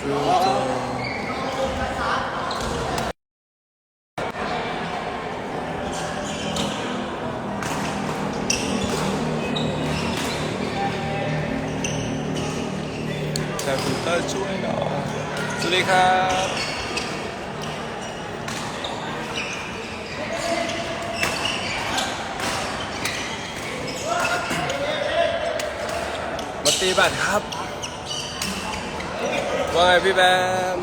แต่คุณเตอร์ช่วยหน่อยสวัสดีครับมาตีบัตรครับ ว่าไงพี่แบม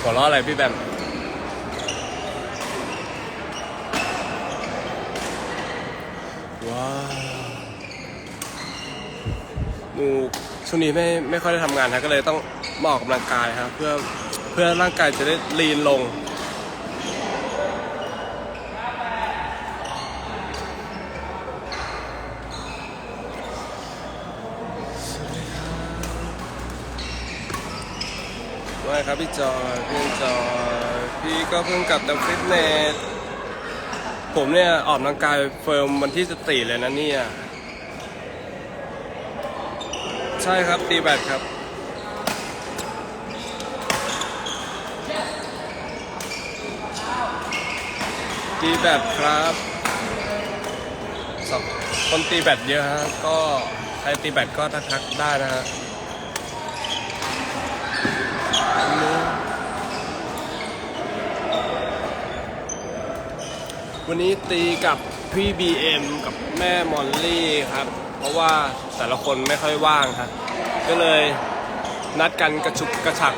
หัวเราะอะไรพี่แบมว้าวหนูช่วงนี้ไม่ไม่ค่อยได้ทำงานนะก็เลยต้องมาออกกำลังกายครับเพื่อเพื่อร่างกายจะได้ลีนลง ครับพี่จอยพี่จอยพี่ก็เพิ่งกลับจากฟิตเนส ผมเนี่ยออกกำลังกายเฟิร์มวันที่สตีเลยนะเนี่ย ใช่ครับตีแบตครับ ตีแบตครับคนตีแบตเยอะฮะ ก็ใครตีแบตก็ทักๆได้นะฮะ วันนี้ตีกับพี่บีเอ็มกับแม่มอลลี่ครับ เพราะว่าแต่ละคนไม่ค่อยว่างครับ ก็เลยนัดกันกระฉุกกระฉัก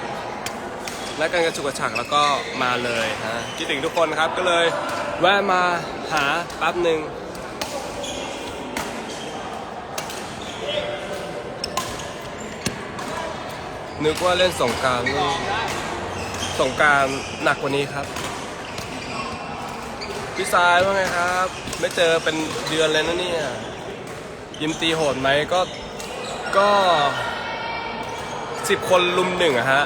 นัดกันกระฉุกกระฉักแล้วก็มาเลยฮะคิดถึงทุกคนครับก็เลยแวะมาหาแป๊บหนึ่ง นึกว่าเล่นสงกรารนี่สงกรารหนักกว่านี้ครับ พี่สายว่าไงครับ ไม่เจอเป็นเดือนเลยนะเนี่ย ยิมตีโหดไหมก็ก็สิบคนลุมหนึ่งอะฮะ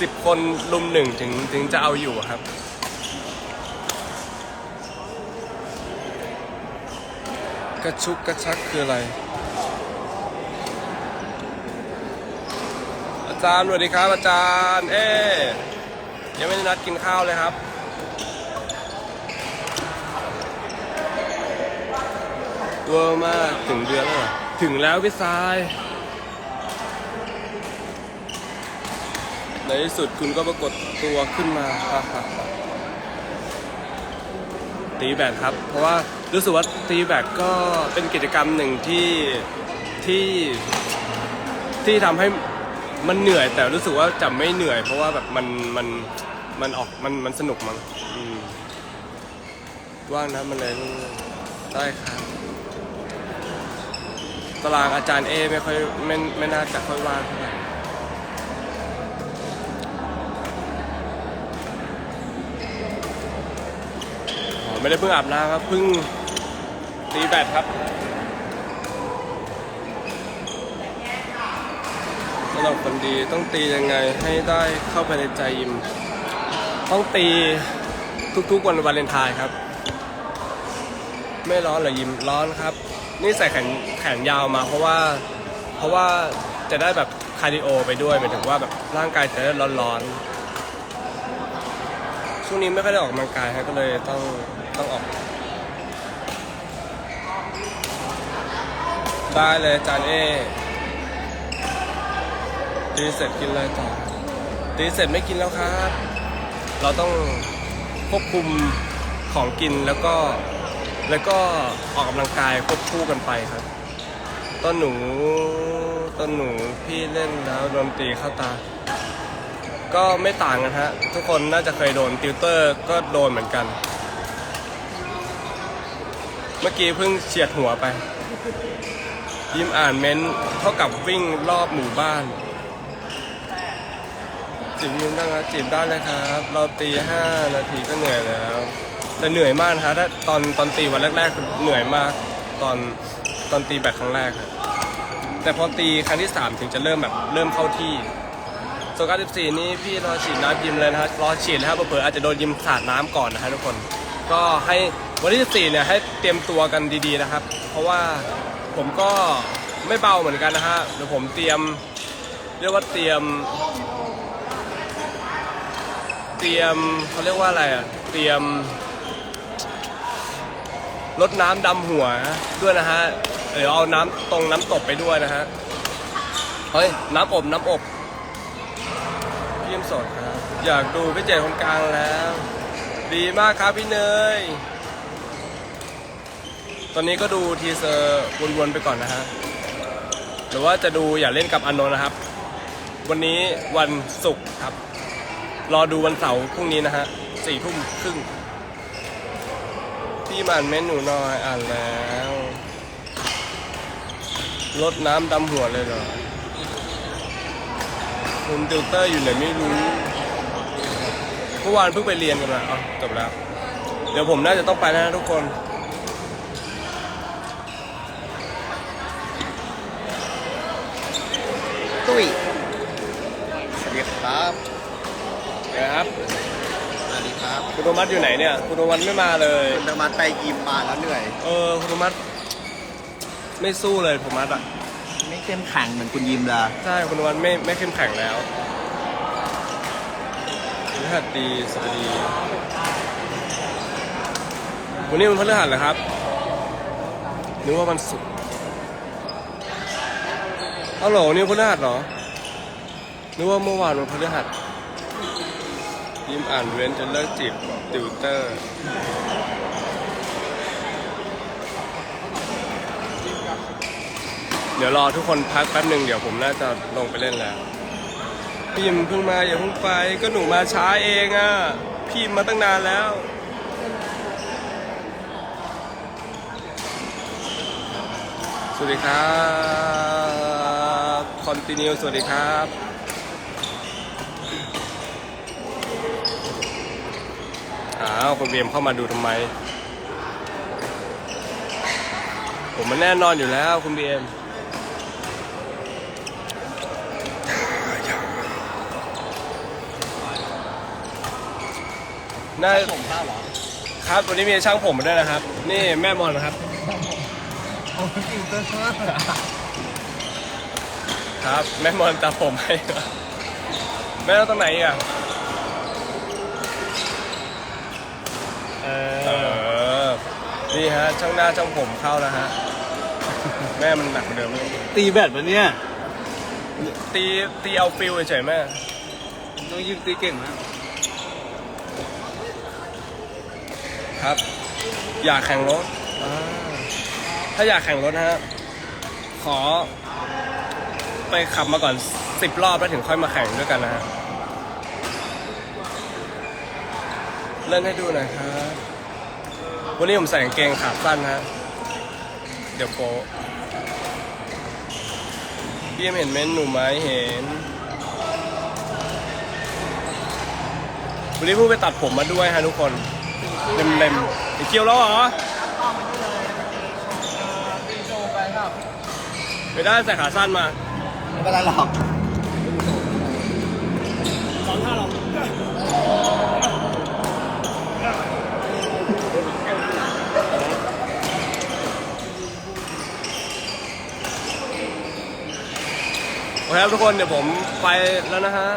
สิบคนลุมหนึ่งถึงถึงจะเอาอยู่อะครับ กระชุกกระชักคืออะไร อาจารย์สวัสดีครับอาจารย์ เอ๊ยังไม่ได้นัดกินข้าวเลยครับ เวอร์มากถึงเดือนแล้วเหรอถึงแล้วพี่ทราย ในที่สุดคุณก็ปรากฏตัวขึ้นมาฮ่าฮ่าฮ่าตีแบดครับ เพราะว่ารู้สึกว่าตีแบดก็เป็นกิจกรรมหนึ่งที่ที่ที่ทำให้ มันเหนื่อยแต่รู้สึกว่าจะไม่เหนื่อย เพราะว่าแบบมันมันมันออกมันมันสนุกมั้งอืมว่างนะมันเลยได้ครับตารางอาจารย์เอไม่ค่อยไม่ไม่น่าจะค่อยว่างเท่าไหร่อ๋อไม่ได้เพิ่งอาบน้ำครับเพิ่งตีแบตครับสำ หรับคนดีต้องตียังไงให้ได้เข้าไปในใจยิม ต้องตีทุกๆวันวาเลนไทน์ครับ ไม่ร้อนหรอยิมร้อนครับ นี่ใส่แขนแขนยาวมาเพราะว่า เพราะว่าจะได้แบบคาร์ดิโอไปด้วยหมายถึงว่าแบบร่างกายจะได้ร้อนๆช่วงนี้ไม่ค่อยได้ออกกำลังกายครับก็เลยต้องต้องออก ได้เลยจานเอ ตีเสร็จกินอะไรต่อตีเสร็จไม่กินแล้วครับ เราต้องควบคุมของกินแล้วก็แล้วก็ออกกำลังกายควบคู่กันไปครับ ต้นหนูต้นหนูพี่เล่นแล้วโดนตีเข้าตา ก็ไม่ต่างกันฮะ ทุกคนน่าจะเคยโดนติวเตอร์ก็โดนเหมือนกัน เมื่อกี้เพิ่งเฉียดหัวไป ยิ้มอ่านเม้นต์เท่ากับวิ่งรอบหมู่บ้าน จิบยิ้มได้นะจิบได้เลยครับ เราตีห้านาทีก็เหนื่อยแล้วแต่เหนื่อยมากนะครับถ้าตอนตอนตีวันแรกๆเหนื่อยมาก ตอนตอนตีแบตครั้งแรกครับแต่พอตีครั้งที่3ถึงจะเริ่มแบบเริ่มเข้าที่โซนการ14นี่พี่รอฉีดน้ำยิมเลยนะครับรอฉีดนะครับเผื่ออาจจะโดนยิมสาดน้ำก่อนนะฮะทุกคน ก็ให้วันที่14เนี่ยให้เตรียมตัวกันดีๆนะครับ เพราะว่าผมก็ไม่เบาเหมือนกันนะฮะเดี๋ยวผมเตรียมเรียกว่าเตรียม เตรียมเขาเรียกว่าอะไรอะ เตรียมลดน้ำดำหัวด้วยนะฮะ เดี๋ยวเอาน้ำตรงน้ำตกไปด้วยนะฮะ เฮ้ย น้ำอบน้ำอบพี่ยมสดครับ อยากดูพี่เจคนกลางแล้ว ดีมากครับพี่เนย ตอนนี้ก็ดูทีเซอร์วนๆไปก่อนนะฮะ หรือว่าจะดูอย่าเล่นกับอนนท์นะครับ วันนี้วันศุกร์ครับ รอดูวันเสาร์พรุ่งนี้นะฮะสี่ทุ่มครึ่งพี่มาอ่านเมนูหน่อยอ่านแล้วลดน้ำดำหัวเลยเหรอคุณติวเตอร์อยู่ไหนไม่รู้เมื่อวานเพิ่งไปเรียนกันมาอ๋อจบแล้ว เดี๋ยวผมน่าจะต้องไปนะทุกคนตุ้ยสวัสดีครับ นะครับสวัสดีครับคุณโทมัสอยู่ไหนเนี่ยคุณโทมัสไม่มาเลย คุณธรรมาไปยิมมาแล้วเหนื่อย เออคุณโทมัสไม่สู้เลยโทมัสอะไม่เข้มแข็งเหมือนคุณยิมละใช่คุณโทมัสไม่ไม่เข้มแข็งแล้วพฤหัสดีสวัสดีวันนี้มันพฤหัสเหรอครับนึกว่าวันศุกร์เอาเหรอวันนี่พฤหัสเหรอนึกว่าเมื่อวานวันพฤหัส ยิ้มอ่านเว้นจนเลิกจีบติวเตอร์เดี๋ยวรอทุกคนพักแป๊บหนึ่งเดี๋ยวผมน่าจะลงไปเล่นแล้ว พี่ยิมเพิ่งมาอย่าเพิ่งไปก็หนูมาช้าเองอะ พี่ยิมมาตั้งนานแล้ว สวัสดีครับ คอนติเนียสวัสดีครับ อ้าวคุณเบียมเข้ามาดูทำไม ผมมันแน่นอนอยู่แล้วคุณเบียมน่าผมข้าวเหรอ ครับ วันนี้มีช่างผมมาด้วยนะครับ นี่แม่มอนครับโอ้ยติวเตอร์ครับ แม่มอนตัดผมให้แม่เอาตรงไหนอีกอะ เอ เออ นี่ฮะช่างหน้าช่างผมเข้าแล้วฮะ แม่มันหนักกว่าเดิมไหมตีแบตปะเนี่ยตีตีเอาฟิลเฉยๆแม่ น้องยิมตีเก่งมากครับ อยากแข่งรถอ่าถ้าอยากแข่งรถนะฮะ ขอ ไปขับมาก่อนสิบรอบแล้วถึงค่อยมาแข่งด้วยกันนะฮะ เล่นให้ดูหน่อยครับ วันนี้ผมใส่กางเกงขาสั้นฮะ เดี๋ยวโปะพี่เอ็มเห็นเมนหนูไหมเห็น วันนี้เพิ่งไปตัดผมมาด้วยฮะทุกคนเล็มเล็มๆไอ้เกียวแล้วเหรอไม่ได้ใส่ขาสั้นมา ไม่เป็นไรหรอก สอนท่าเราโอเค ครับทุกคนเดี๋ยวผมไปแล้วนะฮะ